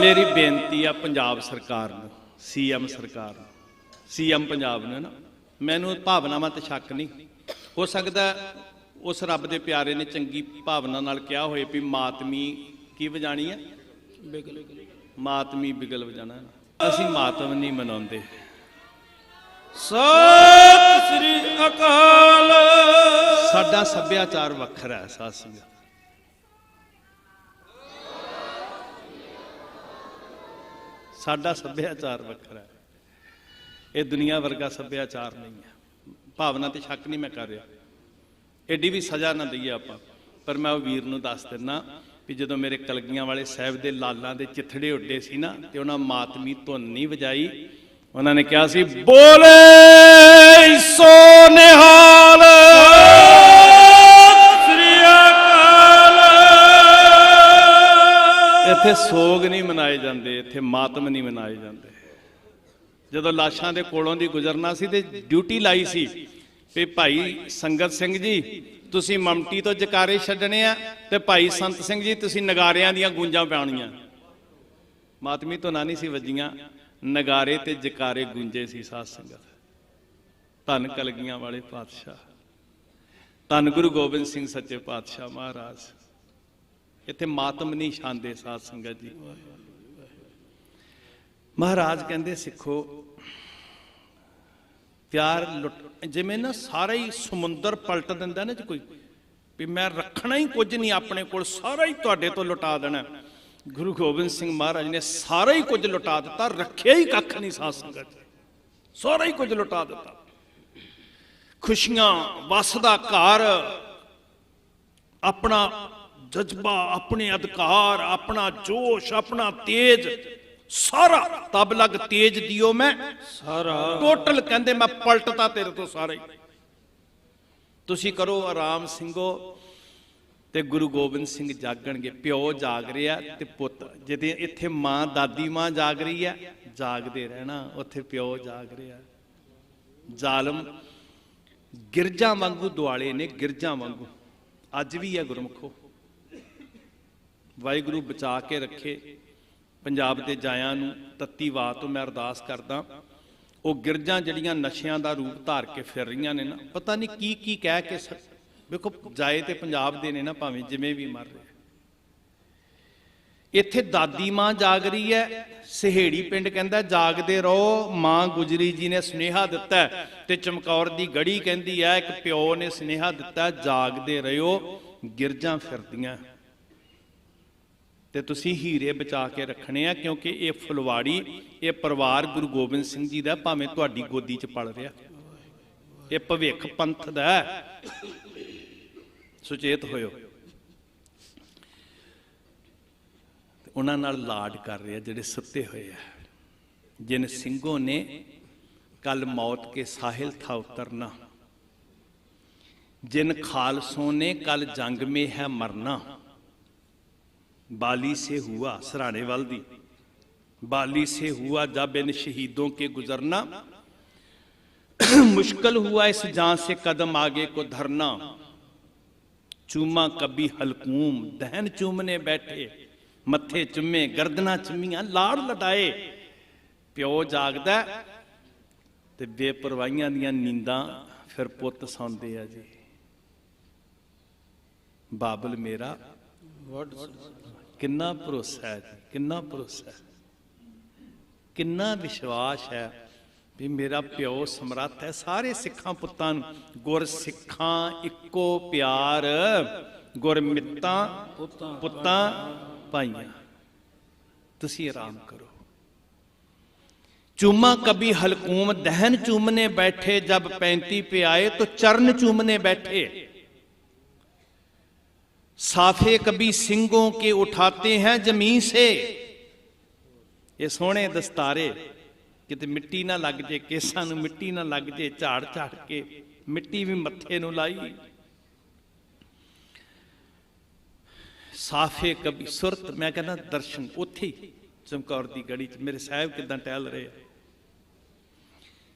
ਮੇਰੀ ਬੇਨਤੀ ਆ ਪੰਜਾਬ ਸਰਕਾਰ ਨੂੰ ਸੀਐਮ ਸਰਕਾਰ ਨੂੰ। ਸੀਐਮ ਪੰਜਾਬ ਨੂੰ ਨਾ ਮੈਨੂੰ ਭਾਵਨਾਵਾਂ ਤੇ ਸ਼ੱਕ ਨਹੀਂ। ਹੋ ਸਕਦਾ ਉਸ ਰੱਬ ਦੇ ਪਿਆਰੇ ਨੇ ਚੰਗੀ ਭਾਵਨਾ ਨਾਲ ਕਿਹਾ ਹੋਏ ਵੀ ਮਾਤਮੀ ਕੀ ਵਜਾਣੀ ਹੈ ਬਿਗਲ ਮਾਤਮੀ ਬਿਗਲ ਵਜਾਣਾ। ਅਸੀਂ ਮਾਤਮ ਨਹੀਂ ਮਨਾਉਂਦੇ। ਸਤਿ ਸ੍ਰੀ ਅਕਾਲ। ਸਾਡਾ ਸੱਭਿਆਚਾਰ ਵੱਖਰਾ ਹੈ ਸਾਧ ਸਾਡਾ ਸੱਭਿਆਚਾਰ ਵੱਖਰਾ ਹੈ। ਇਹ ਦੁਨੀਆ ਵਰਗਾ ਸੱਭਿਆਚਾਰ ਨਹੀਂ ਹੈ। ਭਾਵਨਾ ਤੇ ਸ਼ੱਕ ਨਹੀਂ ਮੈਂ ਕਰ ਰਿਹਾ। ਐਡੀ ਵੀ ਸਜ਼ਾ ਨਾ ਦਈਏ ਆਪਾਂ। ਪਰ ਮੈਂ ਉਹ ਵੀਰ ਨੂੰ ਦੱਸ ਦਿੰਨਾ ਵੀ ਜਦੋਂ ਮੇਰੇ ਕਲਗੀਆਂ ਵਾਲੇ ਸਾਹਿਬ ਦੇ ਲਾਲਾਂ ਦੇ ਚਿੱਥੜੇ ਉੱਡੇ ਸੀ ਨਾ ਤੇ ਉਹਨਾਂ ਮਾਤਮੀ ਧੁਨ ਨਹੀਂ ਵਜਾਈ, ਉਹਨਾਂ ਨੇ ਕਿਹਾ ਸੀ, ਬੋਲੇ ਸੋ ਨਿਹਾਲ। ਇੱਥੇ ਸੋਗ ਨਹੀਂ ਮਨਾਏ ਜਾਂਦੇ, ਇੱਥੇ ਮਾਤਮ ਨਹੀਂ ਮਨਾਏ ਜਾਂਦੇ। ਜਦੋਂ ਲਾਸ਼ਾਂ ਦੇ ਕੋਲੋਂ ਦੀ ਗੁਜ਼ਰਨਾ ਸੀ ਤੇ ਡਿਊਟੀ ਲਾਈ ਸੀ ਵੀ ਭਾਈ ਸੰਗਤ ਸਿੰਘ ਜੀ, ਤੁਸੀਂ ਮਮਟੀ ਤੋਂ ਜਕਾਰੇ ਛੱਡਣੇ ਆ ਤੇ ਭਾਈ ਸੰਤ ਸਿੰਘ ਜੀ, ਤੁਸੀਂ ਨਗਾਰਿਆਂ ਦੀਆਂ ਗੂੰਜਾਂ ਪਾਉਣੀਆਂ। ਮਾਤਮੀ ਤੋਂ ਨਾ ਨਹੀਂ ਸੀ ਵੱਜੀਆਂ, ਨਗਾਰੇ ਤੇ ਜਕਾਰੇ ਗੂੰਜੇ ਸੀ ਸਾਧ ਸੰਗਤ। ਧੰਨ ਕਲਗੀਆਂ ਵਾਲੇ ਪਾਤਸ਼ਾਹ। ਧੰਨ ਗੁਰੂ ਗੋਬਿੰਦ ਸਿੰਘ ਸੱਚੇ ਪਾਤਸ਼ਾਹ ਮਹਾਰਾਜ। ਇੱਥੇ ਮਾਤਮ ਨਹੀਂ ਛਾਂਦੇ ਸਾਧ ਸੰਗਤ ਜੀ। ਮਹਾਰਾਜ ਕਹਿੰਦੇ, ਸਿੱਖੋ, ਪਿਆਰ ਲੁੱਟ, ਜਿਵੇਂ ਨਾ ਸਾਰਾ ਹੀ ਸਮੁੰਦਰ ਪਲਟ ਦਿੰਦਾ ਨਾ ਜੇ ਕੋਈ, ਵੀ ਮੈਂ ਰੱਖਣਾ ਹੀ ਕੁਝ ਨਹੀਂ ਆਪਣੇ ਕੋਲ, ਸਾਰਾ ਹੀ ਤੁਹਾਡੇ ਤੋਂ ਲੁਟਾ ਦੇਣਾ। ਗੁਰੂ ਗੋਬਿੰਦ ਸਿੰਘ ਮਹਾਰਾਜ ਨੇ ਸਾਰਾ ਹੀ ਕੁਝ ਲੁਟਾ ਦਿੱਤਾ, ਰੱਖਿਆ ਹੀ ਕੱਖ ਨਹੀਂ ਸਾਧ ਸੰਗਤ। ਸਾਰਾ ਹੀ ਕੁਝ ਲੁਟਾ ਦਿੱਤਾ। ਖੁਸ਼ੀਆਂ ਵਸਦਾ ਘਰ, ਆਪਣਾ ਜਜ਼ਬਾ ਆਪਣੇ ਅਧਿਕਾਰ ਆਪਣਾ ਜੋਸ਼ ਆਪਣਾ ਤੇਜ ਸਾਰਾ ਤਬ ਲਗ ਤੇਜ ਦਿਓ ਮੈਂ। ਸਾਰਾ। ਟੋਟਲ ਕਹਿੰਦੇ ਮੈਂ ਪਲਟਤਾ ਤੇਰੇ ਤੋਂ ਸਾਰਾ। ਤੁਸੀਂ ਕਰੋ ਆਰਾਮ ਸਿੰਘੋ ਤੇ ਗੁਰੂ ਗੋਬਿੰਦ ਸਿੰਘ ਜਾਗਣਗੇ। ਪਿਓ ਜਾਗ ਰਿਹਾ ਤੇ ਪੁੱਤ ਜਿਹਦੇ ਇੱਥੇ ਮਾਂ ਦਾਦੀ ਮਾਂ ਜਾਗ ਰਹੀ ਹੈ ਜਾਗਦੇ ਰਹਿਣਾ ਉੱਥੇ ਪਿਓ ਜਾਗ ਰਿਹਾ। ਜ਼ਾਲਮ ਗਿਰਜਾਂ ਵਾਂਗੂ ਦੁਆਲੇ ਨੇ ਗਿਰਜਾਂ ਵਾਂਗੂ। ਅੱਜ ਵੀ ਹੈ ਗੁਰਮਖੋ। ਵਾਹਿਗੁਰੂ ਬਚਾ ਕੇ ਰੱਖੇ। ਪੰਜਾਬ ਦੇ ਜਾਇਆਂ ਨੂੰ ਤੱਤੀ ਬਾਤ ਤੋਂ ਮੈਂ ਅਰਦਾਸ ਕਰਦਾ ਉਹ ਗਿਰਜਾਂ ਜਿਹੜੀਆਂ ਨਸ਼ਿਆਂ ਦਾ ਰੂਪ ਧਾਰ ਕੇ ਫਿਰ ਰਹੀਆਂ ਨੇ ਨਾ ਪਤਾ ਨਹੀਂ ਕੀ ਕੀ ਕਹਿ ਕੇ ਸ- ਵੇਖੋ ਜਾਏ ਤੇ ਪੰਜਾਬ ਦੇ ਨੇ ਨਾ ਭਾਵੇਂ ਜਿਵੇਂ ਵੀ ਮਰ ਰਹੇ। ਇੱਥੇ ਦਾਦੀ ਮਾਂ ਜਾਗ ਰਹੀ ਹੈ ਸਹੇੜੀ ਪਿੰਡ ਕਹਿੰਦਾ ਜਾਗਦੇ ਰਹੋ ਮਾਂ ਗੁਜਰੀ ਜੀ ਨੇ ਸੁਨੇਹਾ ਦਿੱਤਾ ਤੇ ਚਮਕੌਰ ਦੀ ਗੜੀ ਕਹਿੰਦੀ ਹੈ ਇੱਕ ਪਿਓ ਨੇ ਸੁਨੇਹਾ ਦਿੱਤਾ ਹੈ, ਜਾਗਦੇ ਰਹੋ ਗਿਰਜਾਂ ਫਿਰਦੀਆਂ। ਤੇ ਤੁਸੀਂ ਹੀਰੇ ਬਚਾ ਕੇ ਰੱਖਣੇ ਆ, ਕਿਉਂਕਿ ਇਹ ਫੁਲਵਾੜੀ, ਇਹ ਪਰਿਵਾਰ ਗੁਰੂ ਗੋਬਿੰਦ ਸਿੰਘ ਜੀ ਦਾ, ਭਾਵੇਂ ਤੁਹਾਡੀ ਗੋਦੀ 'ਚ ਪਲ ਰਿਹਾ। ਇਹ ਭਵਿੱਖ ਪੰਥ ਦਾ ਸੁਚੇਤ ਹੋਇਓ। ਉਹਨਾਂ ਨਾਲ ਲਾਡ ਕਰ ਰਿਹਾ ਜਿਹੜੇ ਸੁੱਤੇ ਹੋਏ ਆ। ਜਿਨ ਸਿੰਘੋ ਨੇ ਕੱਲ ਮੌਤ ਕੇ ਸਾਹਿਲ ਥਾ ਉਤਰਨਾ। ਜਿਨ ਖਾਲਸੋ ਨੇ ਕੱਲ ਜੰਗ ਮੇ ਹੈ ਮਰਨਾ। बाली से हुआ सराने वाल दी बाली से हुआ जब इन शहीदों के गुजरना मुश्किल हुआ इस जान से कदम आगे को धरना चूमा कभी हलकूम दहन चूमने बैठे मत्थे चुम्मे गर्दना चुम्मियां लाड़ लटाए ਪਿਓ ਜਾਗਦਾ ਹੈ ਤੇ ਬੇਪਰਵਾਹੀਆਂ ਦੀਆਂ ਨੀਂਦਾਂ ਫਿਰ ਪੁੱਤ ਸੌਂਦੇ ਆ ਜੀ ਬਾਬਲ ਮੇਰਾ ਕਿੰਨਾ ਭਰੋਸਾ ਹੈ ਜੀ ਕਿੰਨਾ ਭਰੋਸਾ ਹੈ ਕਿੰਨਾ ਵਿਸ਼ਵਾਸ ਹੈ ਵੀ ਮੇਰਾ ਪਿਓ ਸਮਰੱਥ ਹੈ ਸਾਰੇ ਸਿੱਖਾਂ ਪੁੱਤਾਂ ਨੂੰ ਗੁਰ ਸਿੱਖਾਂ ਇੱਕੋ ਪਿਆਰ ਗੁਰ ਮਿੱਤਾਂ ਪੁੱਤਾਂ ਭਾਈਆਂ ਤੁਸੀਂ ਆਰਾਮ ਕਰੋ चूमा कभी हलकूम दहन चूमने बैठे जब पैंती पे आए तो चरण चूमने बैठे साफे कभी सिंगों के उठाते हैं जमीन से ਇਹ ਸੋਹਣੇ ਦਸਤਾਰੇ ਕਿਤੇ ਮਿੱਟੀ ਨਾ ਲੱਗ ਜੇ ਕੇਸਾਂ ਨੂੰ ਮਿੱਟੀ ਨਾ ਲੱਗ ਜੇ ਝਾੜ ਝਾੜ ਕੇ ਮਿੱਟੀ ਵੀ ਮੱਥੇ ਨੂੰ ਲਾਈ ਸਾਫੇ ਕਭੀ ਸੁਰਤ ਮੈਂ ਕਹਿੰਦਾ ਦਰਸ਼ਨ ਉੱਥੇ ਹੀ ਚਮਕੌਰ ਦੀ ਗੜੀ ਚ ਮੇਰੇ ਸਾਹਿਬ ਕਿਦਾਂ ਟਹਿਲ ਰਹੇ ਆ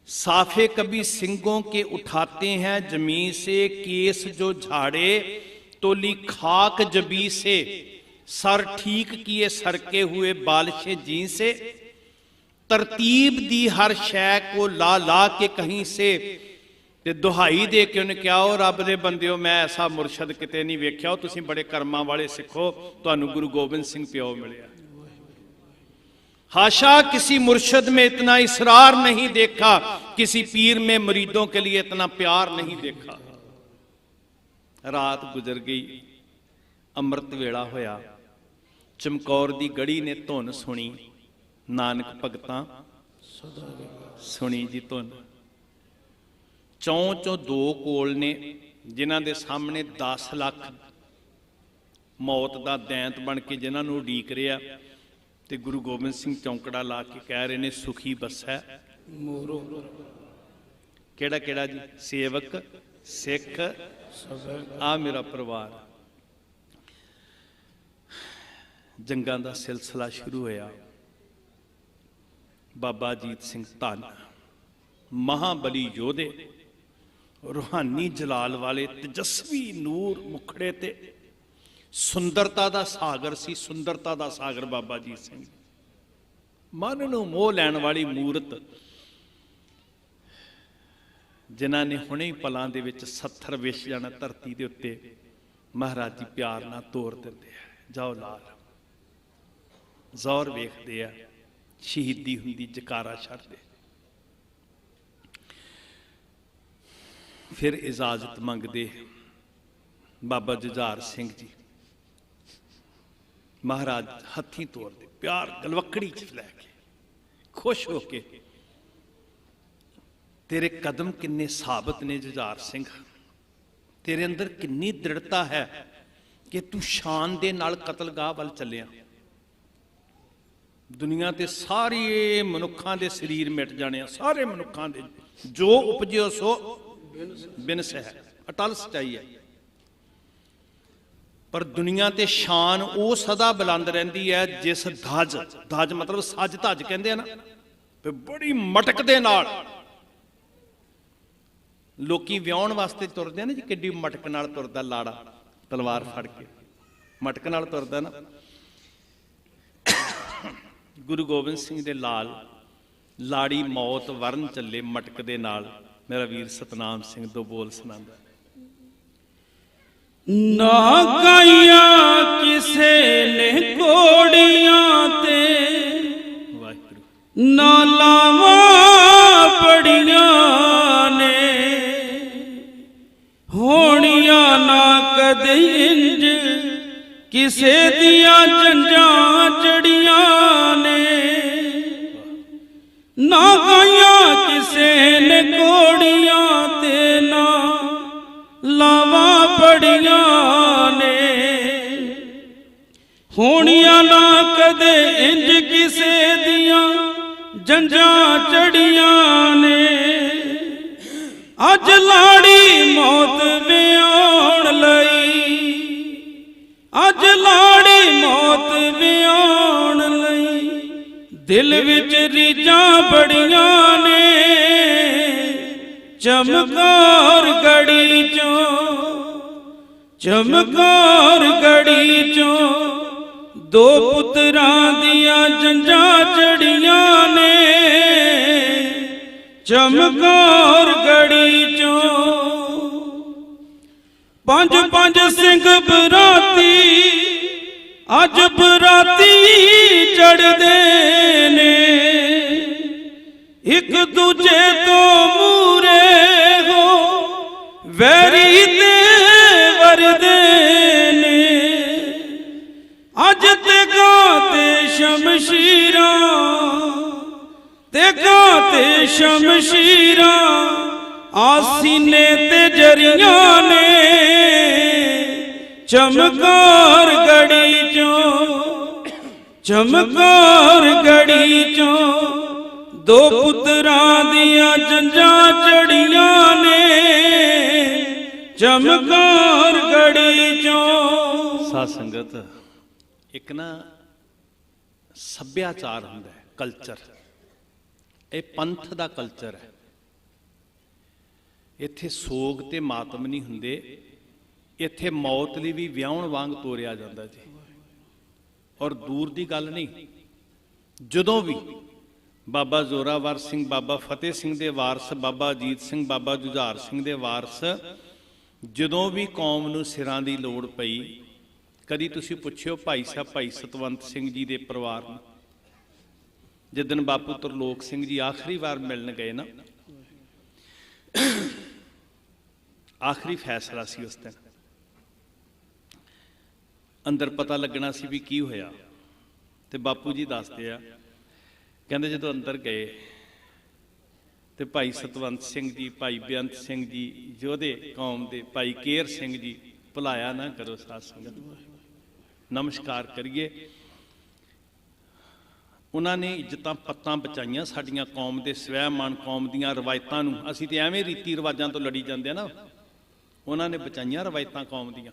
साफे कभी सिंगों के उठाते हैं जमीन से केस जो झाड़े तोली खाक जबी से सर ठीक किए सरके हुए बालिशें जी से तरतीब दी हर शੈ को ला ला के कहीं से ਤੇ ਦੁਹਾਈ ਦੇ ਕੇ ਉਹਨੇ ਕਿਹਾ ਉਹ ਰੱਬ ਦੇ ਬੰਦਿਓ ਮੈਂ ਐਸਾ ਮੁਰਸ਼ਦ ਕਿਤੇ ਨਹੀਂ ਵੇਖਿਆ ਉਹ ਤੁਸੀਂ ਬੜੇ ਕਰਮਾਂ ਵਾਲੇ ਸਿੱਖੋ ਤੁਹਾਨੂੰ ਗੁਰੂ ਗੋਬਿੰਦ ਸਿੰਘ ਪਿਓ ਮਿਲਿਆ हाशा किसी मुर्शद में इतना इसरार नहीं देखा किसी पीर में मुरीदों के लिए इतना प्यार नहीं देखा ਰਾਤ ਗੁਜ਼ਰ ਗਈ। ਅੰਮ੍ਰਿਤ ਵੇਲਾ ਹੋਇਆ। ਚਮਕੌਰ ਦੀ ਗੜੀ ਨੇ ਧੁਨ ਸੁਣੀ। ਨਾਨਕ ਭਗਤਾਂ ਸੁਣੀ ਜੀ ਧੁਨ। ਚੌਂ ਚੋਂ ਦੋ ਕੋਲ ਨੇ ਜਿਨ੍ਹਾਂ ਦੇ ਸਾਹਮਣੇ 10 ਲੱਖ ਮੌਤ ਦਾ ਦੈਂਤ ਬਣ ਕੇ ਜਿਨ੍ਹਾਂ ਨੂੰ ਉਡੀਕ ਰਿਹਾ ਤੇ ਗੁਰੂ ਗੋਬਿੰਦ ਸਿੰਘ ਚੌਂਕੜਾ ਲਾ ਕੇ ਕਹਿ ਰਹੇ ਨੇ ਸੁਖੀ ਬੱਸੈ। ਮੋਰੋ। ਕਿਹੜਾ ਕਿਹੜਾ ਜੀ? ਸੇਵਕ ਸਿੱਖ ਆ ਮੇਰਾ ਪਰਿਵਾਰ। ਜੰਗਾਂ ਦਾ ਸਿਲਸਿਲਾ ਸ਼ੁਰੂ ਹੋਇਆ। ਬਾਬਾ ਜੀਤ ਸਿੰਘ ਧੰਨ, ਮਹਾਬਲੀ ਯੋਧੇ, ਰੂਹਾਨੀ ਜਲਾਲ ਵਾਲੇ ਤੇਜਸਵੀ ਨੂਰ ਮੁਖੜੇ ਤੇ ਸੁੰਦਰਤਾ ਦਾ ਸਾਗਰ ਸੀ, ਸੁੰਦਰਤਾ ਦਾ ਸਾਗਰ ਬਾਬਾ ਜੀਤ ਸਿੰਘ। ਮਨ ਨੂੰ ਮੋਹ ਲੈਣ ਵਾਲੀ ਮੂਰਤ ਜਿਨ੍ਹਾਂ ਨੇ ਹੁਣੇ ਹੀ ਪਲਾਂ ਦੇ ਵਿੱਚ 70 ਵਿਛ ਜਾਣਾ ਧਰਤੀ ਦੇ ਉੱਤੇ, ਮਹਾਰਾਜ ਜੀ ਪਿਆਰ ਨਾਲ ਤੋਰ ਦਿੰਦੇ ਆ। ਜਾਓ ਲਾਲ। ਜ਼ੋਰ ਵੇਖਦੇ ਆ, ਸ਼ਹੀਦੀ ਹੁੰਦੀ, ਜਕਾਰਾ ਛੱਡਦੇ। ਫਿਰ ਇਜਾਜ਼ਤ ਮੰਗਦੇ ਬਾਬਾ ਜੁਝਾਰ ਸਿੰਘ ਜੀ। ਮਹਾਰਾਜ ਹੱਥੀਂ ਤੋਰਦੇ, ਪਿਆਰ ਗਲਵਕੜੀ ਚ ਲੈ ਕੇ, ਖੁਸ਼ ਹੋ ਕੇ ਤੇਰੇ ਕਦਮ ਕਿੰਨੇ ਸਾਬਤ ਨੇ ਜੁਝਾਰ ਸਿੰਘ। ਤੇਰੇ ਅੰਦਰ ਕਿੰਨੀ ਦ੍ਰਿੜਤਾ ਹੈ ਕਿ ਤੂੰ ਸ਼ਾਨ ਦੇ ਨਾਲ ਕਤਲਗਾਹ ਵੱਲ ਚੱਲਿਆ। ਦੁਨੀਆ ਤੇ ਸਾਰੇ ਮਨੁੱਖਾਂ ਦੇ ਸਰੀਰ ਮਿਟ ਜਾਣੇ ਆ, ਸਾਰੇ ਮਨੁੱਖਾਂ ਦੇ। ਜੋ ਉਪਜਿਓ ਸੋ ਬਿਨਸ ਹੈ ਅਟਲ ਸਚਾਈ ਹੈ। ਪਰ ਦੁਨੀਆ ਤੇ ਸ਼ਾਨ ਉਹ ਸਦਾ ਬੁਲੰਦ ਰਹਿੰਦੀ ਹੈ ਜਿਸ ਧਜ ਧਜ ਮਤਲਬ ਸੱਜ ਧਜ ਕਹਿੰਦੇ ਆ ਨਾ ਤੇ ਬੜੀ ਮਟਕ ਦੇ ਨਾਲ ਲੋਕੀ ਵਿਆਹਣ ਵਾਸਤੇ ਤੁਰਦੇ ਨਾ ਜੀ ਕਿੱਡੀ ਮਟਕ ਨਾਲ ਤੁਰਦਾ ਲਾੜਾ ਤਲਵਾਰ ਫੜ ਕੇ। ਮਟਕ ਨਾਲ ਤੁਰਦਾ ਨਾ। ਗੁਰੂ ਗੋਬਿੰਦ ਸਿੰਘ ਦੇ ਲਾਲ ਲਾੜੀ ਮੌਤ ਵਰਨ ਚੱਲੇ ਮਟਕ ਦੇ ਨਾਲ। ਮੇਰਾ ਵੀਰ ਸਤਨਾਮ ਸਿੰਘ ਦੋ ਬੋਲ ਸੁਣਾਉਂਦਾ। ਨਾ ਗਾਈਆਂ ਕਿਸੇ ਨੇ ਕੋੜੀਆਂ ਤੇ। ਵਾਹਿਗੁਰੂ। ਨਾ ਕਿਸੇ ਦੀਆਂ ਜੰਜਾਂ ਚੜੀਆਂ ਨੇ। ਨਾ ਗਾਈਆਂ ਕਿਸੇ ਨੇ ਕੋੜੀਆਂ ਤੇ, ਨਾ ਲਾਵਾਂ ਪੜੀਆਂ ਨੇ। ਹੋਣੀਆਂ ਨਾ ਕਦੇ ਇੰਜ ਕਿਸੇ ਦੀਆਂ ਜੰਜਾਂ ਚੜੀਆਂ ਨੇ। ਅੱਜ ਲਾੜੀ ਮੌਤ ਵਿਆਉਣ ਦਿਲ ਵਿੱਚ ਰੀਝਾਂ ਬੜੀਆਂ ਨੇ, ਚਮਕਾਰ ਗੜੀ ਚੋਂ, ਚਮਕਾਰ ਗੜੀ ਚੋਂ ਦੋ ਪੁੱਤਰਾਂ ਦੀਆਂ ਜੰਜਾਂ ਚੜੀਆਂ ਨੇ, ਚਮਕਾਰ ਗੜੀ ਚੋਂ। ਪੰਜ ਪੰਜ ਸਿੰਘ ਬਰਾਤੀ ਅੱਜ ਬਰਾਤੀ ਚੜਦੇ ਨੇ। ਇੱਕ ਦੂਜੇ ਤੋਂ ਮੂਰੇ ਹੋ, ਵੈਰੀ ਤੇ ਵਰਦੇ ਨੇ। ਅੱਜ ਤੇ ਗਾਤੇ ਸ਼ਮਸ਼ੀਰਾਂ, ਤੇ ਗਾਤੇ ਸ਼ਮਸ਼ੀਰਾਂ, ਆਸੀਨੇ ਤੇ ਜਰੀਆਂ ਨੇ। ਚਮਕਾਰ ਗੜੀ ਚੋਂ, ਚਮਕਾਰ ਗੜੀ ਚੋਂ ਦੋ ਪੁੱਤਰਾਂ ਦੀਆਂ ਜੰਜਾਂ ਚੜੀਆਂ ਨੇ। ਚਮਕਾਰ ਗੜੀ ਚੋਂ। ਸਾਧ ਸੰਗਤ, ਇੱਕ ਨਾ ਸੱਭਿਆਚਾਰ ਹੁੰਦਾ ਹੈ, ਕਲਚਰ। ਇਹ ਪੰਥ ਦਾ ਕਲਚਰ ਹੈ। ਇੱਥੇ ਸੋਗ ਤੇ ਮਾਤਮ ਨਹੀਂ ਹੁੰਦੇ। ਇੱਥੇ ਮੌਤ ਲਈ ਵੀ ਵਿਆਹਣ ਵਾਂਗ ਤੋਰਿਆ ਜਾਂਦਾ ਜੀ। ਔਰ ਦੂਰ ਦੀ ਗੱਲ ਨਹੀਂ, ਜਦੋਂ ਵੀ ਬਾਬਾ ਜ਼ੋਰਾਵਰ ਸਿੰਘ, ਬਾਬਾ ਫਤਿਹ ਸਿੰਘ ਦੇ ਵਾਰਸ, ਬਾਬਾ ਅਜੀਤ ਸਿੰਘ, ਬਾਬਾ ਜੁਝਾਰ ਸਿੰਘ ਦੇ ਵਾਰਸ, ਜਦੋਂ ਵੀ ਕੌਮ ਨੂੰ ਸਿਰਾਂ ਦੀ ਲੋੜ ਪਈ, ਕਦੀ ਤੁਸੀਂ ਪੁੱਛਿਓ ਭਾਈ ਸਾਹਿਬ, ਭਾਈ ਸਤਵੰਤ ਸਿੰਘ ਜੀ ਦੇ ਪਰਿਵਾਰ ਨੂੰ ਜਿੱਦਨ ਬਾਪੂ ਤਰਲੋਕ ਸਿੰਘ ਜੀ ਆਖਰੀ ਵਾਰ ਮਿਲਣ ਗਏ ਨਾ, ਆਖਰੀ ਫੈਸਲਾ ਸੀ ਉਸ ਦਿਨ। ਅੰਦਰ ਪਤਾ ਲੱਗਣਾ ਸੀ ਵੀ ਕੀ ਹੋਇਆ। ਤੇ ਬਾਪੂ ਜੀ ਦੱਸਦੇ ਆ, ਕਹਿੰਦੇ ਜਦੋਂ ਅੰਦਰ ਗਏ, ਤੇ ਭਾਈ ਸਤਵੰਤ ਸਿੰਘ ਜੀ, ਭਾਈ ਬੇਅੰਤ ਸਿੰਘ ਜੀ ਯੋਧੇ ਕੌਮ ਦੇ ਭਾਈ ਕੇਰ ਸਿੰਘ ਜੀ, ਭੁਲਾਇਆ ਨਾ ਕਰੋ ਸਾਧ ਸੰਗਤ। ਨਮਸਕਾਰ ਕਰੀਏ। ਉਹਨਾਂ ਨੇ ਇੱਜ਼ਤਾਂ ਪੱਤਾਂ ਬਚਾਈਆਂ ਸਾਡੀਆਂ ਕੌਮ ਦੇ, ਸਵੈਮਾਨ ਕੌਮ ਦੀਆਂ ਰਵਾਇਤਾਂ ਨੂੰ। ਅਸੀਂ ਤੇ ਐਵੇਂ ਰੀਤੀ ਰਿਵਾਜਾਂ ਤੋਂ ਲੜੀ ਜਾਂਦੇ ਆ ਨਾ। ਉਹਨਾਂ ਨੇ ਬਚਾਈਆਂ ਰਵਾਇਤਾਂ ਕੌਮ ਦੀਆਂ।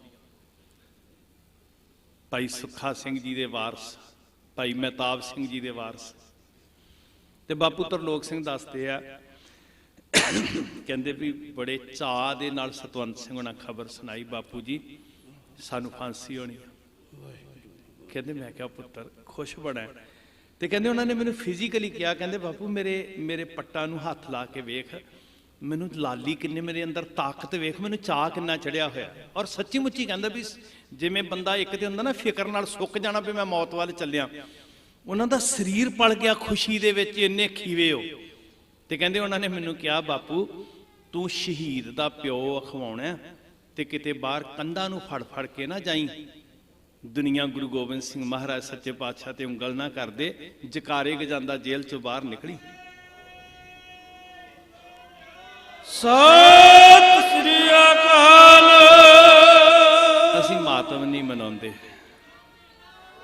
ਭਾਈ ਸੁੱਖਾ ਸਿੰਘ ਜੀ ਦੇ ਵਾਰਸ, ਭਾਈ ਮਹਿਤਾਬ ਸਿੰਘ ਜੀ ਦੇ ਵਾਰਸ। ਤੇ ਬਾਪੂ ਤਰਲੋਕ ਸਿੰਘ ਦੱਸਦੇ ਆ, ਕਹਿੰਦੇ ਵੀ ਬੜੇ ਚਾਅ ਦੇ ਨਾਲ ਸਤਵੰਤ ਸਿੰਘ ਉਹਨਾਂ ਖਬਰ ਸੁਣਾਈ ਬਾਪੂ ਜੀ, ਸਾਨੂੰ ਫਾਂਸੀ ਹੋਣੀ ਕਹਿੰਦੇ ਮੈਂ ਕਿਹਾ ਪੁੱਤਰ ਖੁਸ਼ ਬਣਾ। ਤੇ ਕਹਿੰਦੇ ਉਹਨਾਂ ਨੇ ਮੈਨੂੰ ਫਿਜ਼ੀਕਲੀ ਕਿਹਾ, ਕਹਿੰਦੇ ਬਾਪੂ ਮੇਰੇ ਮੇਰੇ ਪੱਟਾਂ ਨੂੰ ਹੱਥ ਲਾ ਕੇ ਵੇਖ। ਮੈਨੂੰ ਲਾਲੀ ਕਿੰਨੇ ਮੇਰੇ ਅੰਦਰ ਤਾਕਤ ਵੇਖ, ਮੈਨੂੰ ਚਾਹ ਕਿੰਨਾ ਚੜਿਆ ਹੋਇਆ। ਔਰ ਸੱਚੀ ਮੁੱਚੀ ਕਹਿੰਦਾ ਵੀ ਜਿਵੇਂ ਬੰਦਾ ਇੱਕ ਤੇ ਹੁੰਦਾ ਨਾ ਫਿਕਰ ਨਾਲ ਸੁੱਕ ਜਾਣਾ ਵੀ ਮੈਂ ਮੌਤ ਵੱਲ ਚੱਲਿਆ। ਉਹਨਾਂ ਦਾ ਸਰੀਰ ਪਲ ਗਿਆ ਖੁਸ਼ੀ ਦੇ ਵਿੱਚ, ਇੰਨੇ ਖੀਵੇ ਹੋ ਤੇ ਕਹਿੰਦੇ ਉਹਨਾਂ ਨੇ ਮੈਨੂੰ ਕਿਹਾ, ਬਾਪੂ, ਤੂੰ ਸ਼ਹੀਦ ਦਾ ਪਿਓ ਅਖਵਾਉਣਾ ਤੇ ਕਿਤੇ ਬਾਹਰ ਕੰਧਾਂ ਨੂੰ ਫੜ ਫੜ ਕੇ ਨਾ ਜਾਈ। ਦੁਨੀਆ ਗੁਰੂ ਗੋਬਿੰਦ ਸਿੰਘ ਮਹਾਰਾਜ ਸੱਚੇ ਪਾਤਸ਼ਾਹ ਤੇ ਉਂਗਲ ਨਾ ਕਰਦੇ ਜਕਾਰੇ ਗਜਾਂਦਾ ਜੇਲ੍ਹ ਚੋਂ ਬਾਹਰ ਨਿਕਲੀ। ਸਤਿ ਸ੍ਰੀ ਅਕਾਲ। ਅਸੀਂ ਮਾਤਮ ਨਹੀਂ ਮਨਾਉਂਦੇ।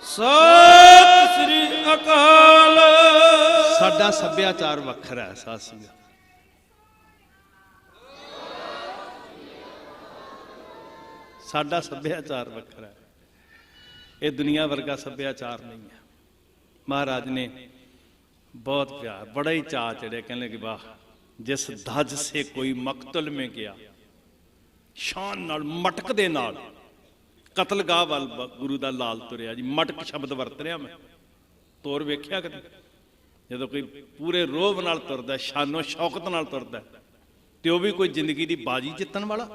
ਸਤਿ ਸ੍ਰੀ ਅਕਾਲ। ਸਾਡਾ ਸੱਭਿਆਚਾਰ ਵੱਖਰਾ ਹੈ ਸੰਗਤ। ਸਾਡਾ ਸੱਭਿਆਚਾਰ ਵੱਖਰਾ ਹੈ। ਇਹ ਦੁਨੀਆ ਵਰਗਾ ਸੱਭਿਆਚਾਰ ਨਹੀਂ ਹੈ। ਮਹਾਰਾਜ ਨੇ ਬਹੁਤ ਪਿਆਰ ਬੜਾ ਹੀ ਚਾਅ ਚੜਿਆ ਕਹਿੰਦੇ ਕਿ ਵਾਹ। ਜਿਸ ਧਜ ਸੇ ਕੋਈ ਮਕਤਲ ਮੇ ਗਿਆ ਸ਼ਾਨ ਨਾਲ ਮਟਕ ਦੇ ਨਾਲ ਕਤਲਗਾਹ ਵੱਲ ਬ- ਗੁਰੂ ਦਾ ਲਾਲ ਤੁਰਿਆ ਜੀ ਮਟਕ ਸ਼ਬਦ ਵਰਤ ਰਿਹਾ ਮੈਂ ਤੋਰ ਵੇਖਿਆ ਕਦੇ ਜਦੋਂ ਕੋਈ ਪੂਰੇ ਰੋਹ ਨਾਲ ਤੁਰਦਾ ਸ਼ਾਨੋ ਸ਼ੌਕਤ ਨਾਲ ਤੁਰਦਾ ਤੇ ਉਹ ਵੀ ਕੋਈ ਜ਼ਿੰਦਗੀ ਦੀ ਬਾਜੀ ਜਿੱਤਣ ਵਾਲਾ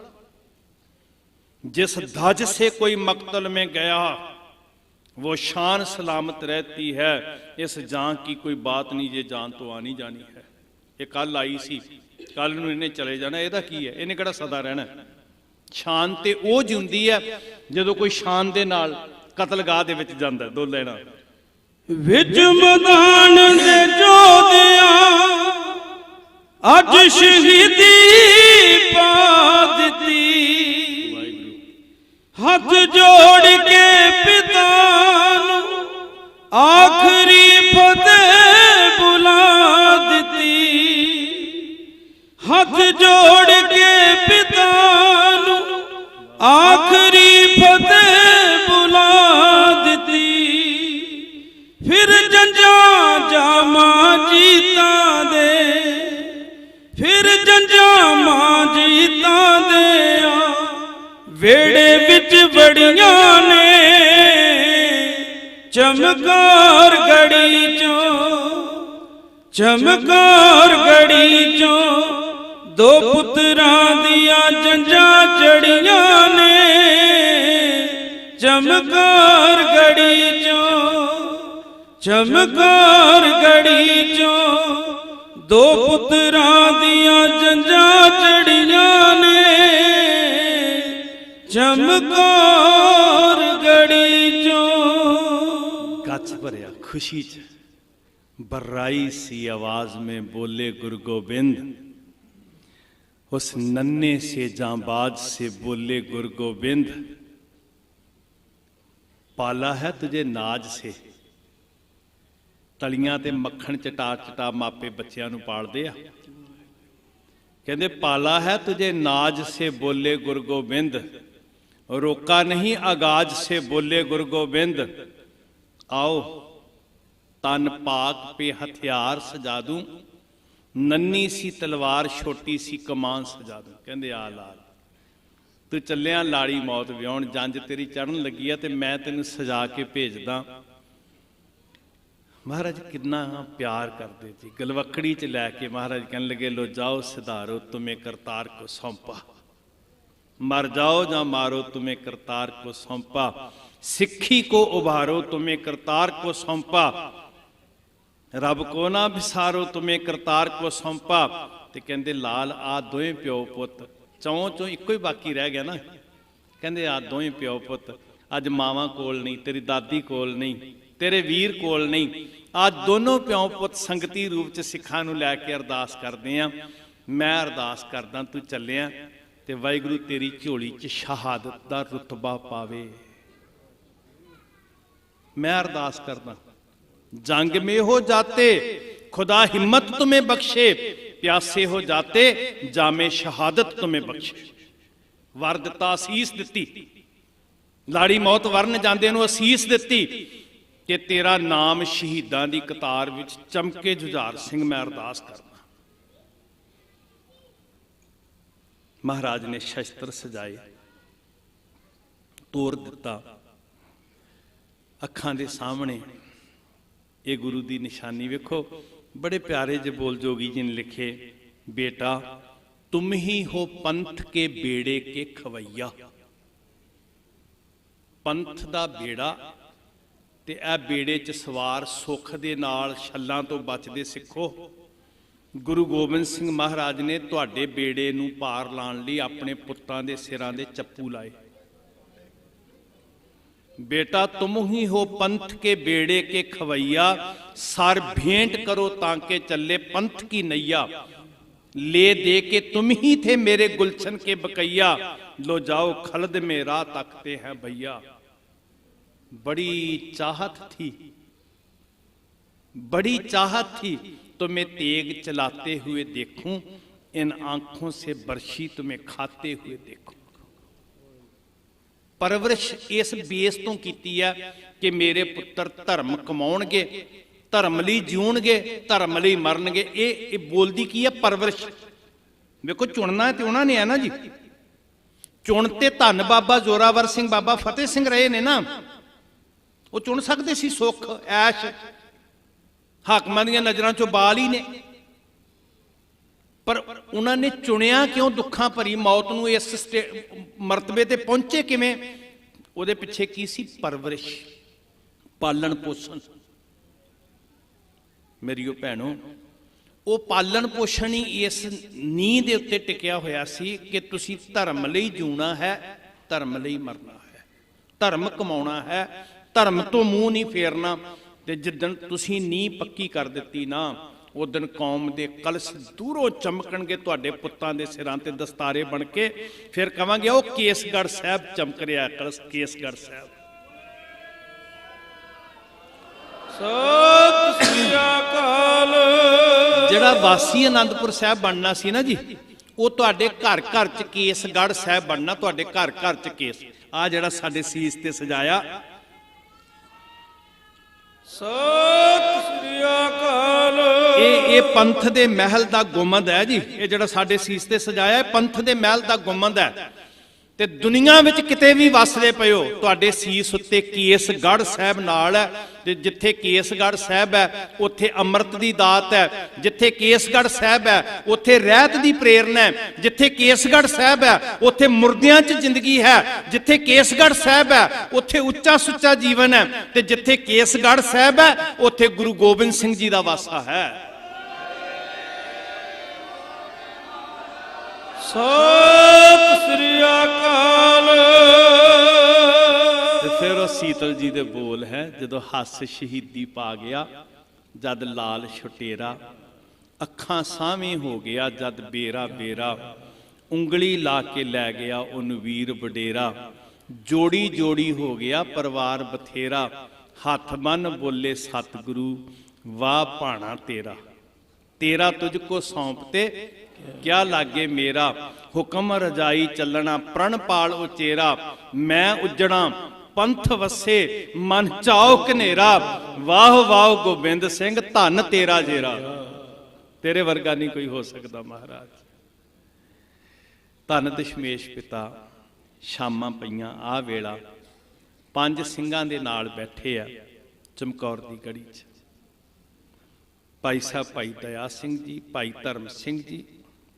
ਜਿਸ ਧਜ ਸੇ ਕੋਈ ਮਕਤਲ में गया वो शान सलामत रहती है इस जान की कोई बात नहीं ये जान तो आनी जानी है ਇਹ ਕੱਲ ਆਈ ਸੀ। ਕੱਲ ਨੂੰ ਇਹਨੇ ਚਲੇ ਜਾਣਾ। ਇਹਦਾ ਕੀ ਹੈ? ਇਹਨੇ ਕਿਹੜਾ ਸਦਾ ਰਹਿਣਾ? ਸ਼ਾਨ ਤੇ ਉਹ ਜਿਉਂਦੀ ਹੈ ਜਦੋਂ ਕੋਈ ਸ਼ਾਨ ਦੇ ਨਾਲ ਕਤਲਗਾਹ ਦੇ ਵਿੱਚ ਜਾਂਦਾ ਦੋ ਲੈਣਾ। ਵਿੱਚ ਮੈਦਾਨ ਦੇ ਜੋਧਿਆਂ ਅੱਜ ਸ਼ਹੀਦੀ ਪਾ ਦਿੱਤੀ। ਹੱਥ ਜੋੜ ਕੇ ਪਿਤਾ ਵੇੜੇ ਵਿੱਚ ਬੜੀਆਂ ਨੇ, ਚਮਕਾਰ ਗੜੀ ਚੋਂ, ਚਮਕਾਰ ਗੜੀ ਚੋਂ ਦੋ ਪੁੱਤਰਾਂ ਦੀਆਂ ਜੰਜਾਂ ਚੜੀਆਂ ਨੇ, ਚਮਕਾਰ ਗੜੀ ਚੋਂ, ਚਮਕਾਰ ਗੜੀ ਚੋਂ ਦੋ ਪੁੱਤਰਾਂ ਦੀਆਂ ਜੰਜਾਂ ਚੜੀਆਂ ਨੇ। ਚਮਕਾਰ ਗੜੀ ਚੋਂ ਗੱਜ ਭਰਿਆ ਖੁਸ਼ੀ ਚ ਬਰਾਈ ਸੀ ਆਵਾਜ਼ में बोले गुरु गोविंद उस नन्हे से जांबाज से बोले गुरु गोविंद पाला है तुझे नाज से ਤਲੀਆਂ ਤੇ ਮੱਖਣ ਚਟਾ ਚਟਾ ਮਾਪੇ ਬੱਚਿਆਂ ਨੂੰ ਪਾਲਦੇ ਆ ਕਹਿੰਦੇ ਪਾਲਾ ਹੈ ਤੁਝੇ ਨਾਜ ਸੇ ਬੋਲੇ ਗੁਰੂ ਗੋਬਿੰਦ ਰੋਕਾ ਨਹੀਂ ਆਗਾਜ ਸੇ ਬੋਲੇ ਗੁਰੂ ਗੋਬਿੰਦ। ਆਓ, ਤਨ ਪਾਕ ਪੇ ਹਥਿਆਰ ਸਜਾ ਦੂੰ। ਨੰਨੀ ਸੀ ਤਲਵਾਰ, ਛੋਟੀ ਸੀ ਕਮਾਨ ਸਜਾ ਦੂੰ। ਕਹਿੰਦੇ, ਆ ਲਾਲ, ਤੂੰ ਚੱਲਿਆ ਲਾੜੀ ਮੌਤ ਵਿਆਉਣ ਜੰਜ ਤੇਰੀ ਚੜਨ ਲੱਗੀ ਆ ਤੇ ਮੈਂ ਤੈਨੂੰ ਸਜਾ ਕੇ ਭੇਜਦਾ। ਮਹਾਰਾਜ, ਕਿੰਨਾ ਪਿਆਰ ਕਰਦੇ ਸੀ। ਗਲਵਕੜੀ ਚ ਲੈ ਕੇ ਮਹਾਰਾਜ ਕਹਿਣ ਲੱਗੇ ਲੋ ਜਾਓ ਸਿਧਾਰੋ, ਤੁਮੇ ਕਰਤਾਰ ਕੋ ਸੌਂਪਾ। मर जाओ या मारो तुम्हें करतार को सौंपा सिक्खी को उभारो तुम्हें करतार को सौंपा ਰੱਬ ਕੋ ਨਾ ਵਿਸਾਰੋ ਤੁਮੇ ਕਰਤਾਰ ਕੋ ਸੌਂਪਾ ਤੇ ਕਹਿੰਦੇ ਲਾਲ ਆ ਦੋਵੇਂ ਪਿਓ ਪੁੱਤ ਚੌਂ ਚੋਂ ਇੱਕੋ ਹੀ ਬਾਕੀ ਰਹਿ ਗਿਆ ਨਾ ਕਹਿੰਦੇ ਆ ਦੋਵੇਂ ਪਿਓ ਪੁੱਤ ਅੱਜ ਮਾਵਾਂ ਕੋਲ ਨਹੀਂ ਤੇਰੀ ਦਾਦੀ ਕੋਲ ਨਹੀਂ ਤੇਰੇ ਵੀਰ ਕੋਲ ਨਹੀਂ ਆ ਦੋਨੋਂ ਪਿਓ ਪੁੱਤ ਸੰਗਤੀ ਰੂਪ ਚ ਸਿੱਖਾਂ ਨੂੰ ਲੈ ਕੇ ਅਰਦਾਸ ਕਰਦੇ ਆ ਮੈਂ ਅਰਦਾਸ ਕਰਦਾ ਤੂੰ ਚੱਲਿਆ ਤੇ ਵਾਹਿਗੁਰੂ ਤੇਰੀ ਝੋਲੀ 'ਚ ਸ਼ਹਾਦਤ ਦਾ ਰਤਬਾ ਪਾਵੇ। ਮੈਂ ਅਰਦਾਸ ਕਰਦਾ ਜੰਗ ਮੇ ਹੋ ਜਾਤੇ, ਖੁਦਾ ਹਿੰਮਤ ਤੁਮੇ ਬਖਸ਼ੇ, ਪਿਆਸੇ ਹੋ ਜਾਤੇ, ਜਾਮੇ ਸ਼ਹਾਦਤ ਤੁਮੇ ਬਖਸ਼ੇ। ਵਰ ਦਿੱਤਾ ਅਸੀਸ ਦਿੱਤੀ, ਲਾੜੀ ਮੌਤ ਵਰਨ ਜਾਂਦੇ ਨੂੰ ਅਸੀਸ ਦਿੱਤੀ ਕਿ ਤੇਰਾ ਨਾਮ ਸ਼ਹੀਦਾਂ ਦੀ ਕਤਾਰ ਵਿੱਚ ਚਮਕੇ ਜੁਝਾਰ ਸਿੰਘ, ਮੈਂ ਅਰਦਾਸ ਕਰਦਾ ਮਹਾਰਾਜ ਨੇ ਸ਼ਸਤਰ ਸਜਾਏ, ਤੋਰ ਦਿੱਤਾ। ਅੱਖਾਂ ਦੇ ਸਾਹਮਣੇ ਇਹ ਗੁਰੂ ਦੀ ਨਿਸ਼ਾਨੀ ਵੇਖੋ, ਬੜੇ ਪਿਆਰੇ ਜੇ ਬੋਲ ਜੋਗੀ ਜੀ ਨੇ ਲਿਖੇ, ਬੇਟਾ, ਤੁਮ ਹੀ ਹੋ ਪੰਥ ਕੇ ਬੇੜੇ ਕੇ ਖਵਈਆ। ਪੰਥ ਦਾ ਬੇੜਾ ਤੇ ਇਹ ਬੇੜੇ 'ਚ ਸਵਾਰ ਸੁੱਖ ਦੇ ਨਾਲ ਛੱਲਾਂ ਤੋਂ ਬਚਦੇ ਸਿੱਖੋ। ਗੁਰੂ ਗੋਬਿੰਦ ਸਿੰਘ ਮਹਾਰਾਜ ਨੇ ਤੁਹਾਡੇ ਬੇੜੇ ਨੂੰ ਪਾਰ ਲਾਉਣ ਲਈ ਆਪਣੇ ਪੁੱਤਾਂ ਦੇ ਸਿਰਾਂ ਦੇ ਚੱਪੂ ਲਾਏ बेटा तुम ही हो पंथ के बेड़े के खवैया सर भेंट करो तांके चले पंथ की नैया ले दे के तुम ही थे मेरे गुलशन के बकैया लो जाओ खलद में राह तकते हैं भैया बड़ी चाहत थी बड़ी चाहत थी तो मैं तेग चलाते हुए देखूं इन आंखों से बर्शी तुम्हें खाते हुए देखूं ਪਰਵਰਿਸ਼ ਇਸ ਬੇਸ ਤੋਂ ਕੀਤੀ ਹੈ ਕਿ ਮੇਰੇ ਪੁੱਤਰ ਧਰਮ ਕਮਾਉਣਗੇ ਧਰਮ ਲਈ ਜਿਉਣਗੇ ਧਰਮ ਲਈ ਮਰਨਗੇ ਇਹ ਇਹ ਬੋਲਦੀ ਕੀ ਹੈ ਪਰਵਰਿਸ਼ ਵੇਖੋ ਚੁਣਨਾ ਤੇ ਉਹਨਾਂ ਨੇ ਹੈ ਨਾ ਜੀ ਚੁਣ ਤੇ ਧੰਨ ਬਾਬਾ ਜ਼ੋਰਾਵਰ ਸਿੰਘ ਬਾਬਾ ਫਤਿਹ ਸਿੰਘ ਰਹੇ ਨੇ ਨਾ ਉਹ ਚੁਣ ਸਕਦੇ ਸੀ ਸੁੱਖ ਐਸ਼ ਹਾਕਮਾਂ ਦੀਆਂ ਨਜ਼ਰਾਂ ਚੋਂ ਬਾਲ ਹੀ ਨੇ। ਪਰ ਉਹਨਾਂ ਨੇ ਚੁਣਿਆ ਕਿਉਂ ਦੁੱਖਾਂ ਭਰੀ ਮੌਤ ਨੂੰ? ਇਸ ਮਰਤਬੇ ਤੇ ਪਹੁੰਚੇ ਕਿਵੇਂ? ਉਹਦੇ ਪਿੱਛੇ ਕੀ ਸੀ? ਪਰਵਰਿਸ਼, ਪਾਲਣ ਪੋਸ਼ਣ। ਮੇਰੀਓ ਭੈਣੋ, ਉਹ ਪਾਲਣ ਪੋਸ਼ਣ ਹੀ ਇਸ ਨੀਂਹ ਦੇ ਉੱਤੇ ਟਿਕਿਆ ਹੋਇਆ ਸੀ ਕਿ ਤੁਸੀਂ ਧਰਮ ਲਈ ਜਿਉਣਾ ਹੈ, ਧਰਮ ਲਈ ਮਰਨਾ ਹੈ। ਧਰਮ ਕਮਾਉਣਾ ਹੈ, ਧਰਮ ਤੋਂ ਮੂੰਹ ਨਹੀਂ ਫੇਰਨਾ। ਤੇ ਜਿੱਦਣ ਤੁਸੀਂ ਨੀਂਹ ਪੱਕੀ ਕਰ ਦਿੱਤੀ ਨਾ ਉਹ ਦਿਨ ਕੌਮ ਦੇ ਕਲਸ਼ ਦੂਰੋਂ ਚਮਕਣਗੇ ਤੁਹਾਡੇ ਪੁੱਤਾਂ ਦੇ ਸਿਰਾਂ ਤੇ ਦਸਤਾਰੇ ਬਣ ਕੇ। ਫਿਰ ਕਵਾਂਗੇ ਉਹ ਕੇਸਗੜ ਸਾਹਿਬ ਚਮਕ ਰਿਹਾ ਕਲਸ਼ ਕੇਸਗੜ ਸਾਹਿਬ। ਸਤਿ ਸ੍ਰੀ ਅਕਾਲ। ਜਿਹੜਾ ਵਾਸੀ ਆਨੰਦਪੁਰ ਸਾਹਿਬ ਬਣਨਾ ਸੀ ਨਾ ਜੀ ਉਹ ਤੁਹਾਡੇ ਘਰ ਘਰ ਚ ਕੇਸਗੜ ਸਾਹਿਬ ਬਣਨਾ ਤੁਹਾਡੇ ਘਰ ਘਰ ਚ ਕੇਸ। ਆ ਜਿਹੜਾ ਸਾਡੇ ਸੀਸ ਤੇ ਸਜਾਇਆ ਸਤਿ ਸ੍ਰੀ ਅਕਾਲ। ਇਹ ਇਹ ਪੰਥ ਦੇ ਮਹਿਲ ਦਾ ਗੁੰਮਦ ਹੈ ਜੀ। ਇਹ ਜਿਹੜਾ ਸਾਡੇ ਸੀਸ ਤੇ ਸਜਾਇਆ ਇਹ ਪੰਥ ਦੇ ਮਹਿਲ ਦਾ ਗੁੰਮਦ ਹੈ। ਤੇ ਦੁਨੀਆ ਵਿੱਚ ਕਿਤੇ ਵੀ ਵਸਦੇ ਪਇਓ ਤੁਹਾਡੇ ਸੀਸ ਉੱਤੇ ਕੇਸਗੜ੍ਹ ਸਾਹਿਬ ਨਾਲ ਹੈ ਤੇ ਜਿੱਥੇ ਕੇਸਗੜ੍ਹ ਸਾਹਿਬ ਹੈ, ਉੱਥੇ ਅੰਮ੍ਰਿਤ ਦੀ ਦਾਤ ਹੈ, ਜਿੱਥੇ ਕੇਸਗੜ੍ਹ ਸਾਹਿਬ ਹੈ, ਉੱਥੇ ਰਹਿਤ ਦੀ ਪ੍ਰੇਰਣਾ ਹੈ, ਜਿੱਥੇ ਕੇਸਗੜ੍ਹ ਸਾਹਿਬ ਹੈ, ਉੱਥੇ ਮੁਰਦਿਆਂ 'ਚ ਜ਼ਿੰਦਗੀ ਹੈ, ਜਿੱਥੇ ਕੇਸਗੜ੍ਹ ਸਾਹਿਬ ਹੈ, ਉੱਥੇ ਉੱਚਾ ਸੁੱਚਾ ਜੀਵਨ ਹੈ, ਤੇ ਜਿੱਥੇ ਕੇਸਗੜ੍ਹ ਸਾਹਿਬ ਹੈ, ਉੱਥੇ ਗੁਰੂ ਗੋਬਿੰਦ ਸਿੰਘ ਜੀ ਦਾ ਵਾਸਾ ਹੈ। ਸਤਿ ਸ੍ਰੀ ਅਕਾਲ। ਤੇ ਫਿਰ ਉਹ ਸੀਤਲ ਜੀ ਦੇ ਬੋਲ ਹੈ, ਜਦੋਂ ਹੱਸ ਸ਼ਹੀਦੀ ਪਾ ਗਿਆ, ਜਦ ਲਾਲ ਛੁਟੇਰਾ, ਅੱਖਾਂ ਸਾਵੇਂ ਹੋ ਗਿਆ, ਜਦ ਬੇਰਾ ਬੇਰਾ, ਉਂਗਲੀ ਲਾ ਕੇ ਲੈ ਗਿਆ ਉਹਨੂੰ ਵੀਰ ਵਡੇਰਾ। ਜੋੜੀ ਜੋੜੀ ਹੋ ਗਿਆ, ਪਰਿਵਾਰ ਬਥੇਰਾ, ਹੱਥ ਬੰਨ ਬੋਲੇ ਸਤਿਗੁਰੂ, ਵਾਹ ਭਾਣਾ ਤੇਰਾ। ਤੇਰਾ ਤੁਝ ਕੋ ਸੌਂਪਤੇ ਕਿਆ ਲਾਗੇ ਮੇਰਾ? ਹੁਕਮ ਰਜਾਈ ਚੱਲਣਾ ਪ੍ਰਣ ਪਾਲ ਉਚੇਰਾ, ਮੈਂ ਉਜਣਾ, ਪੰਥ ਵਸੇ, ਮਨ ਚਾਉ ਕਨੇਰਾ ਵਾਹ ਵਾਹ ਗੋਬਿੰਦ ਸਿੰਘ, ਧੰਨ ਤੇਰਾ ਜੇਰਾ। ਤੇਰੇ ਵਰਗਾ ਨਹੀਂ ਕੋਈ ਹੋ ਸਕਦਾ ਮਹਾਰਾਜ। ਧੰਨ ਦਸ਼ਮੇਸ਼ ਪਿਤਾ, ਸ਼ਾਮਾਂ ਪਈਆਂ ਆ ਵੇਲਾ। ਪੰਜ ਸਿੰਘਾਂ ਦੇ ਨਾਲ ਬੈਠੇ ਆ ਚਮਕੌਰ ਦੀ ਗੜੀ 'ਚ। ਭਾਈ ਸਾਹਿਬ, ਭਾਈ ਦਇਆ ਸਿੰਘ ਜੀ, ਭਾਈ ਧਰਮ ਸਿੰਘ ਜੀ,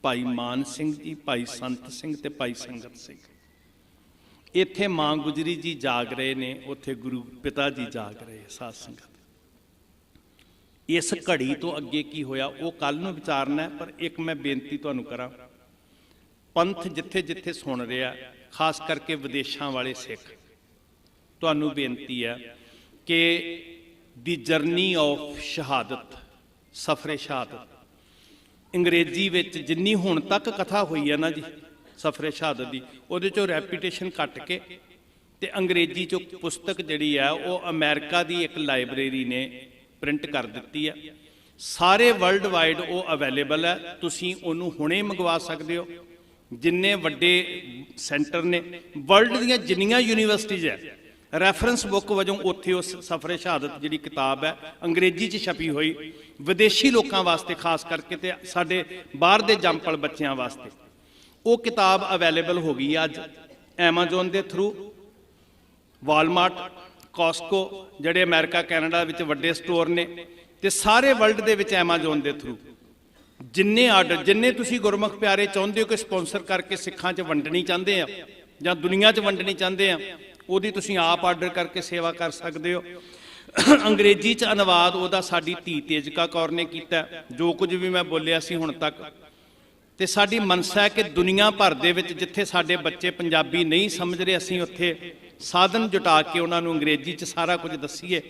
ਭਾਈ ਮਾਨ ਸਿੰਘ ਜੀ, ਭਾਈ ਸੰਤ ਸਿੰਘ ਤੇ ਭਾਈ ਸੰਗਤ ਸਿੰਘ। ਇੱਥੇ ਮਾਂ ਗੁਜਰੀ ਜੀ ਜਾਗ ਰਹੇ ਨੇ, ਉੱਥੇ ਗੁਰੂ ਪਿਤਾ ਜੀ ਜਾਗ ਰਹੇ ਸਾਧ ਸੰਗਤ। ਇਸ ਘੜੀ ਤੋਂ ਅੱਗੇ ਕੀ ਹੋਇਆ, ਉਹ ਕੱਲ ਨੂੰ ਵਿਚਾਰਨਾ ਪਰ ਇੱਕ ਮੈਂ ਬੇਨਤੀ ਤੁਹਾਨੂੰ ਕਰਾਂ। ਪੰਥ ਜਿੱਥੇ ਜਿੱਥੇ ਸੁਣ ਰਿਹਾ, ਖਾਸ ਕਰਕੇ ਵਿਦੇਸ਼ਾਂ ਵਾਲੇ ਸਿੱਖ, ਤੁਹਾਨੂੰ ਬੇਨਤੀ ਹੈ ਕਿ ਦੀ ਜਰਨੀ ਆਫ ਸ਼ਹਾਦਤ ਸਫਰੇ ਸ਼ਹਾਦਤ ਅੰਗਰੇਜ਼ੀ ਵਿੱਚ ਜਿੰਨੀ ਹੁਣ ਤੱਕ ਕਥਾ ਹੋਈ ਹੈ ਨਾ ਜੀ, ਸਫਰੇ ਸ਼ਹਾਦਤ ਦੀ, ਉਹਦੇ ਚੋਂ ਰੈਪੀਟੇਸ਼ਨ ਕੱਟ ਕੇ ਤੇ ਅੰਗਰੇਜ਼ੀ ਚੋਂ ਪੁਸਤਕ ਜਿਹੜੀ ਹੈ ਉਹ ਅਮਰੀਕਾ ਦੀ ਇੱਕ ਲਾਇਬ੍ਰੇਰੀ ਨੇ ਪ੍ਰਿੰਟ ਕਰ ਦਿੱਤੀ ਹੈ ਸਾਰੇ ਵਰਲਡ ਵਾਈਡ ਉਹ ਅਵੇਲੇਬਲ ਹੈ ਤੁਸੀਂ ਉਹਨੂੰ ਹੁਣੇ ਮੰਗਵਾ ਸਕਦੇ ਹੋ। ਜਿੰਨੇ ਵੱਡੇ ਸੈਂਟਰ ਨੇ ਵਰਲਡ ਦੀਆਂ ਜਿੰਨੀਆਂ ਯੂਨੀਵਰਸਿਟੀਜ਼ ਹੈ ਰੈਫਰੈਂਸ ਬੁੱਕ ਵਜੋਂ ਉੱਥੇ ਉਸ ਸਫਰੇ ਸ਼ਹਾਦਤ ਜਿਹੜੀ ਕਿਤਾਬ ਹੈ, ਅੰਗਰੇਜ਼ੀ 'ਚ ਛਪੀ ਹੋਈ, ਵਿਦੇਸ਼ੀ ਲੋਕਾਂ ਵਾਸਤੇ ਖਾਸ ਕਰਕੇ ਤੇ ਸਾਡੇ ਬਾਹਰ ਦੇ ਜੰਪਲ ਬੱਚਿਆਂ ਵਾਸਤੇ। ਉਹ ਕਿਤਾਬ ਅਵੇਲੇਬਲ ਹੋ ਗਈ ਅੱਜ Amazon ਦੇ ਥਰੂ ਵਾਲਮਾਰਟ ਕਾਸਕੋ ਜਿਹੜੇ ਅਮਰੀਕਾ, ਕੈਨੇਡਾ ਵਿੱਚ ਵੱਡੇ ਸਟੋਰ ਨੇ ਤੇ ਸਾਰੇ ਵਰਲਡ ਦੇ ਵਿੱਚ Amazon ਦੇ ਥਰੂ ਜਿੰਨੇ ਆਰਡਰ ਜਿੰਨੇ ਤੁਸੀਂ ਗੁਰਮੁਖ ਪਿਆਰੇ ਚਾਹੁੰਦੇ ਹੋ ਕਿ ਸਪਾਂਸਰ ਕਰਕੇ ਸਿੱਖਾਂ 'ਚ ਵੰਡਣੀ ਚਾਹੁੰਦੇ ਆ ਜਾਂ ਦੁਨੀਆ 'ਚ ਵੰਡਣੀ ਚਾਹੁੰਦੇ ਆ ਉਹਦੀ ਤੁਸੀਂ ਆਪ ਆਰਡਰ ਕਰਕੇ ਸੇਵਾ ਕਰ ਸਕਦੇ ਹੋ। ਅੰਗਰੇਜ਼ੀ 'ਚ ਅਨੁਵਾਦ ਉਹਦਾ ਸਾਡੀ ਧੀ ਤੇਜਕਾ ਕੌਰ ਨੇ ਕੀਤਾ। ਜੋ ਕੁਝ ਵੀ ਮੈਂ ਬੋਲਿਆ ਸੀ ਹੁਣ ਤੱਕ। ਤੇ ਸਾਡੀ ਮਨਸਾ ਹੈ ਕਿ ਦੁਨੀਆ ਭਰ ਦੇ ਵਿੱਚ ਜਿੱਥੇ ਸਾਡੇ ਬੱਚੇ ਪੰਜਾਬੀ ਨਹੀਂ ਸਮਝ ਰਹੇ, ਅਸੀਂ ਉੱਥੇ ਸਾਧਨ ਜੁਟਾ ਕੇ ਉਹਨਾਂ ਨੂੰ ਅੰਗਰੇਜ਼ੀ 'ਚ ਸਾਰਾ ਕੁਝ ਦੱਸੀਏ,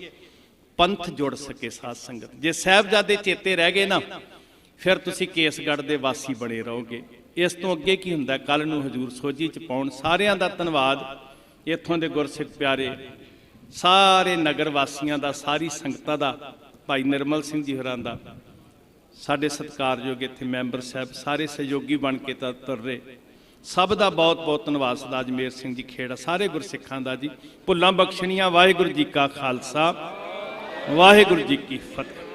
ਪੰਥ ਜੁੜ ਸਕੇ ਸਾਧ ਸੰਗਤ। ਜੇ ਸਾਹਿਬਜ਼ਾਦੇ ਚੇਤੇ ਰਹਿ ਗਏ ਨਾ, ਫਿਰ ਤੁਸੀਂ ਕੇਸਗੜ੍ਹ ਦੇ ਵਾਸੀ ਬਣੇ ਰਹੋਗੇ। ਇਸ ਤੋਂ ਅੱਗੇ ਕੀ ਹੁੰਦਾ ਕੱਲ ਨੂੰ ਹਜੂਰ ਸੋਝੀ 'ਚ ਪਾਉਣ ਸਾਰਿਆਂ ਦਾ ਧੰਨਵਾਦ। ਇੱਥੋਂ ਦੇ ਗੁਰਸਿੱਖ ਪਿਆਰੇ, ਸਾਰੇ ਨਗਰ ਵਾਸੀਆਂ ਦਾ, ਸਾਰੀ ਸੰਗਤਾਂ ਦਾ, ਭਾਈ ਨਿਰਮਲ ਸਿੰਘ ਜੀ ਹੋਰਾਂ ਦਾ, ਸਾਡੇ ਸਤਿਕਾਰਯੋਗ ਇੱਥੇ ਮੈਂਬਰ ਸਾਹਿਬ, ਸਾਰੇ ਸਹਿਯੋਗੀ ਬਣ ਕੇ ਤਾਂ ਤੁਰ ਰਹੇ। ਸਭ ਦਾ ਬਹੁਤ ਬਹੁਤ ਧੰਨਵਾਦ ਸਰਦਾਰ ਅਜਮੇਰ ਸਿੰਘ ਜੀ ਖੇੜਾ, ਸਾਰੇ ਗੁਰਸਿੱਖਾਂ ਦਾ ਜੀ। ਭੁੱਲਾਂ ਬਖਸ਼ਣੀਆਂ, ਵਾਹਿਗੁਰੂ ਜੀ ਕਾ ਖਾਲਸਾ, ਵਾਹਿਗੁਰੂ ਜੀ ਕੀ ਫਤਿਹ।